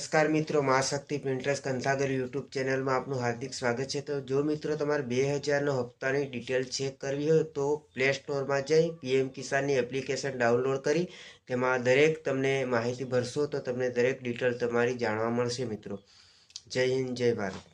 નમસ્કાર મિત્રો મા શક્તિ પ્રિન્ટર્સ કંથાગર યુટ્યુબ ચેનલમાં આપનું હાર્દિક સ્વાગત છે. તો જો મિત્રો તમારે બે હજારનો હપ્તાની ડિટેલ ચેક કરવી હોય તો પ્લે સ્ટોરમાં જઈ પીએમ કિસાનની એપ્લિકેશન ડાઉનલોડ કરી તેમાં દરેક તમને માહિતી ભરશો તો તમને દરેક ડિટેલ તમારી જાણવા મળશે મિત્રો. જય હિન્દ, જય ભારત.